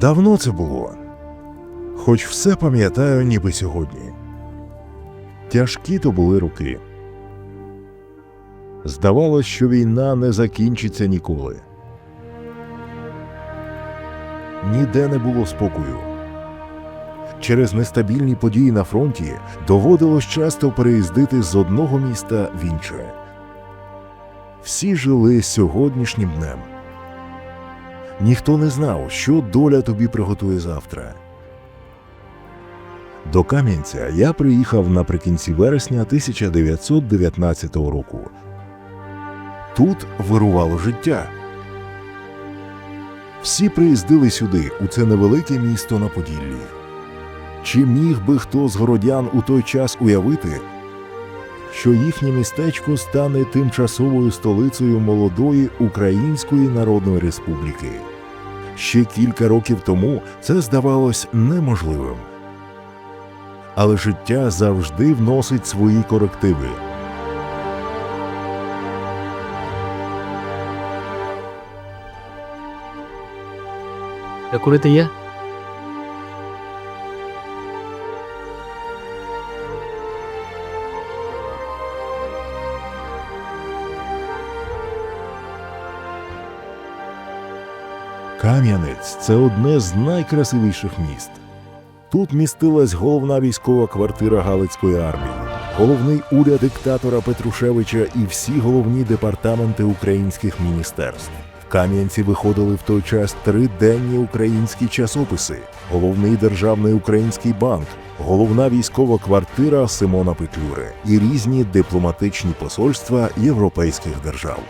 Давно це було, хоч все пам'ятаю, ніби сьогодні. Тяжкі то були роки. Здавалось, що війна не закінчиться ніколи. Ніде не було спокою. Через нестабільні події на фронті доводилось часто переїздити з одного міста в інше. Всі жили сьогоднішнім днем. Ніхто не знав, що доля тобі приготує завтра. До Кам'янця я приїхав наприкінці вересня 1919 року. Тут вирувало життя. Всі приїздили сюди, у це невелике місто на Поділлі. Чи міг би хто з городян у той час уявити, що їхнє містечко стане тимчасовою столицею молодої Української Народної Республіки? Ще кілька років тому це здавалось неможливим. Але життя завжди вносить свої корективи. Курити є? Кам'янець це одне з найкрасивіших міст. Тут містилась головна військова квартира Галицької армії, головний уряд диктатора Петрушевича і всі головні департаменти українських міністерств. В Кам'янці виходили в той час три денні українські часописи, головний державний український банк, головна військова квартира Симона Петлюри і різні дипломатичні посольства європейських держав.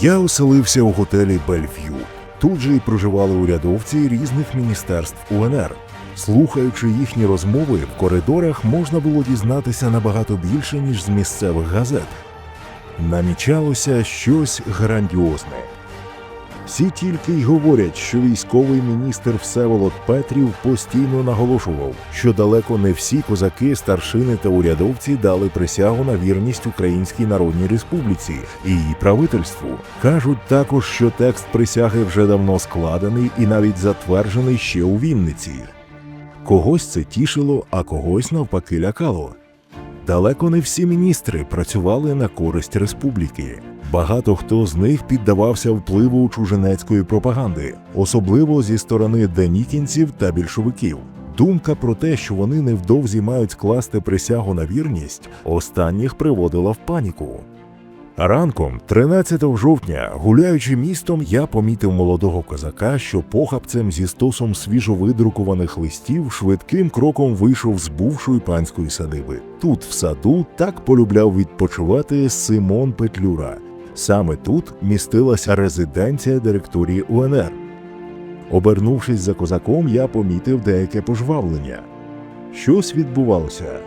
Я оселився у готелі Бельв'ю. Тут же і проживали урядовці різних міністерств УНР. Слухаючи їхні розмови, в коридорах можна було дізнатися набагато більше, ніж з місцевих газет. Намічалося щось грандіозне. Всі тільки й говорять, що військовий міністр Всеволод Петрів постійно наголошував, що далеко не всі козаки, старшини та урядовці дали присягу на вірність Українській Народній Республіці і її правительству. Кажуть також, що текст присяги вже давно складений і навіть затверджений ще у Вінниці. Когось це тішило, а когось навпаки лякало. Далеко не всі міністри працювали на користь республіки. Багато хто з них піддавався впливу чужинецької пропаганди, особливо зі сторони денікінців та більшовиків. Думка про те, що вони невдовзі мають скласти присягу на вірність, останніх приводила в паніку. Ранком, 13 жовтня, гуляючи містом, я помітив молодого козака, що похапцем зі стосом свіжовидрукуваних листів швидким кроком вийшов з бувшої панської садиби. Тут, в саду, так полюбляв відпочивати Симон Петлюра. Саме тут містилася резиденція директорії УНР. Обернувшись за козаком, я помітив деяке пожвавлення. Щось відбувалося.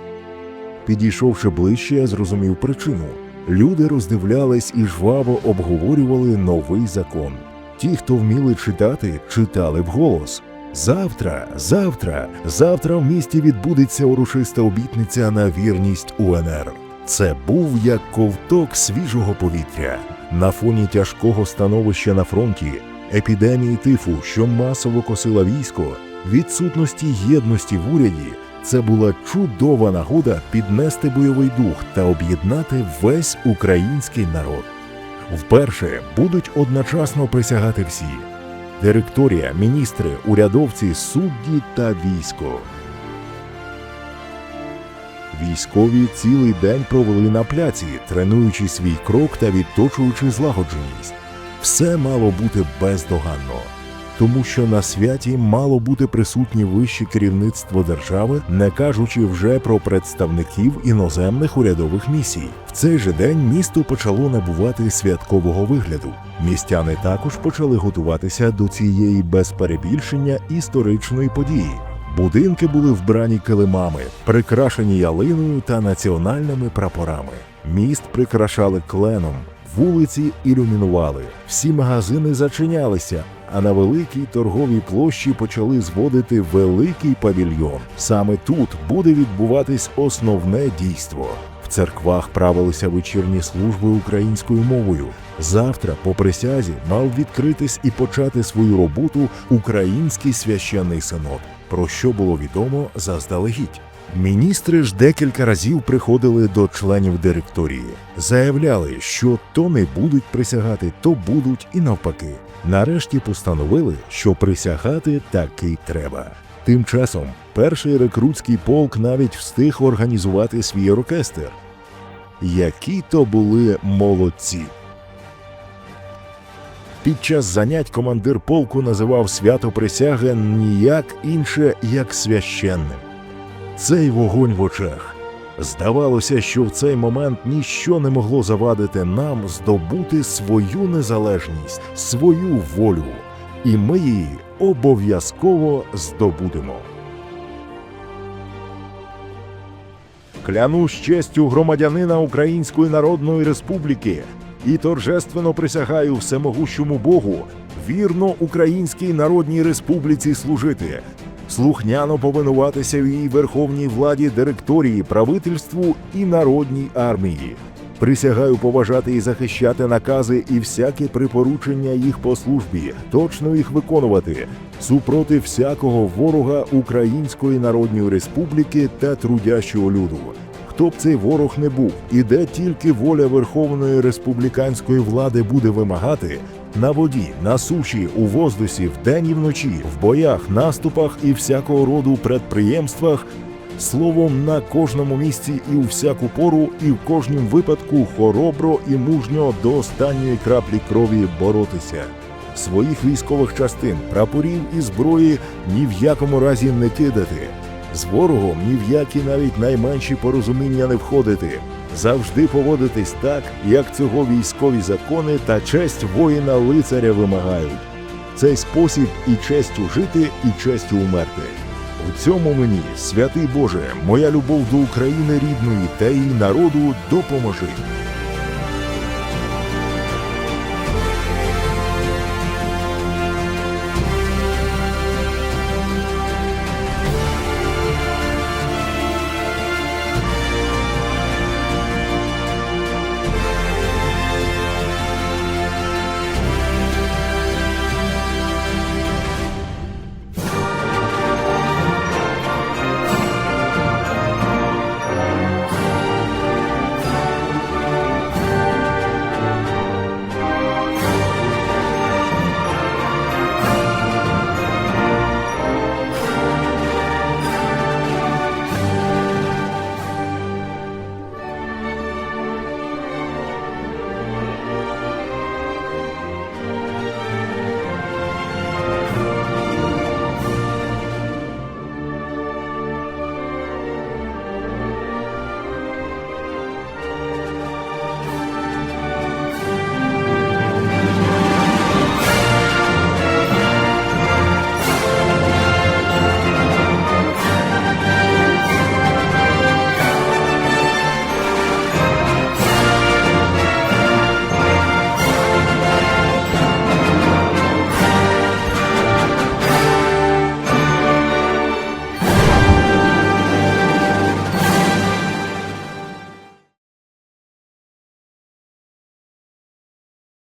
Підійшовши ближче, я зрозумів причину. Люди роздивлялись і жваво обговорювали новий закон. Ті, хто вміли читати, читали вголос. Завтра, завтра, завтра в місті відбудеться урочиста обітниця на вірність УНР. Це був як ковток свіжого повітря. На фоні тяжкого становища на фронті, епідемії тифу, що масово косила військо, відсутності єдності в уряді, це була чудова нагода піднести бойовий дух та об'єднати весь український народ. Вперше будуть одночасно присягати всі: директорія, міністри, урядовці, судді та військо. Військові цілий день провели на пляці, тренуючи свій крок та відточуючи злагодженість. Все мало бути бездоганно, тому що на святі мало бути присутні вище керівництво держави, не кажучи вже про представників іноземних урядових місій. В цей же день місто почало набувати святкового вигляду. Містяни також почали готуватися до цієї без перебільшення історичної події. Будинки були вбрані килимами, прикрашені ялиною та національними прапорами. Міст прикрашали кленом, вулиці ілюмінували, всі магазини зачинялися, а на великій торговій площі почали зводити великий павільйон. Саме тут буде відбуватись основне дійство. В церквах правилися вечірні служби українською мовою. Завтра, по присязі, мав відкритись і почати свою роботу український священний синод, про що було відомо заздалегідь. Міністри ж декілька разів приходили до членів директорії, заявляли, що то не будуть присягати, то будуть і навпаки. Нарешті постановили, що присягати таки треба. Тим часом перший рекрутський полк навіть встиг організувати свій оркестр. Які то були молодці. Під час занять командир полку називав свято присяги ніяк інше, як священним. Цей вогонь в очах. Здавалося, що в цей момент ніщо не могло завадити нам здобути свою незалежність, свою волю, і ми її обов'язково здобудемо. Клянусь честю громадянина Української Народної Республіки і торжественно присягаю всемогущому Богу вірно Українській Народній Республіці служити, слухняно повинуватися в її верховній владі директорії, правительству і народній армії. Присягаю поважати і захищати накази і всякі припоручення їх по службі, точно їх виконувати, супроти всякого ворога Української Народної Республіки та трудящого люду. Хто б цей ворог не був, і де тільки воля Верховної республіканської влади буде вимагати на воді, на суші, у воздусі, вдень і вночі, в боях, наступах і всякого роду предприємствах, словом, на кожному місці і у всяку пору, і в кожнім випадку хоробро і мужньо до останньої краплі крові боротися. Своїх військових частин, прапорів і зброї ні в якому разі не кидати. З ворогом ні в які навіть найменші порозуміння не входити. Завжди поводитись так, як цього військові закони та честь воїна лицаря вимагають. Цей спосіб і честю жити, і честю умерти. У цьому мені, святий Боже, моя любов до України рідної та її народу допоможи.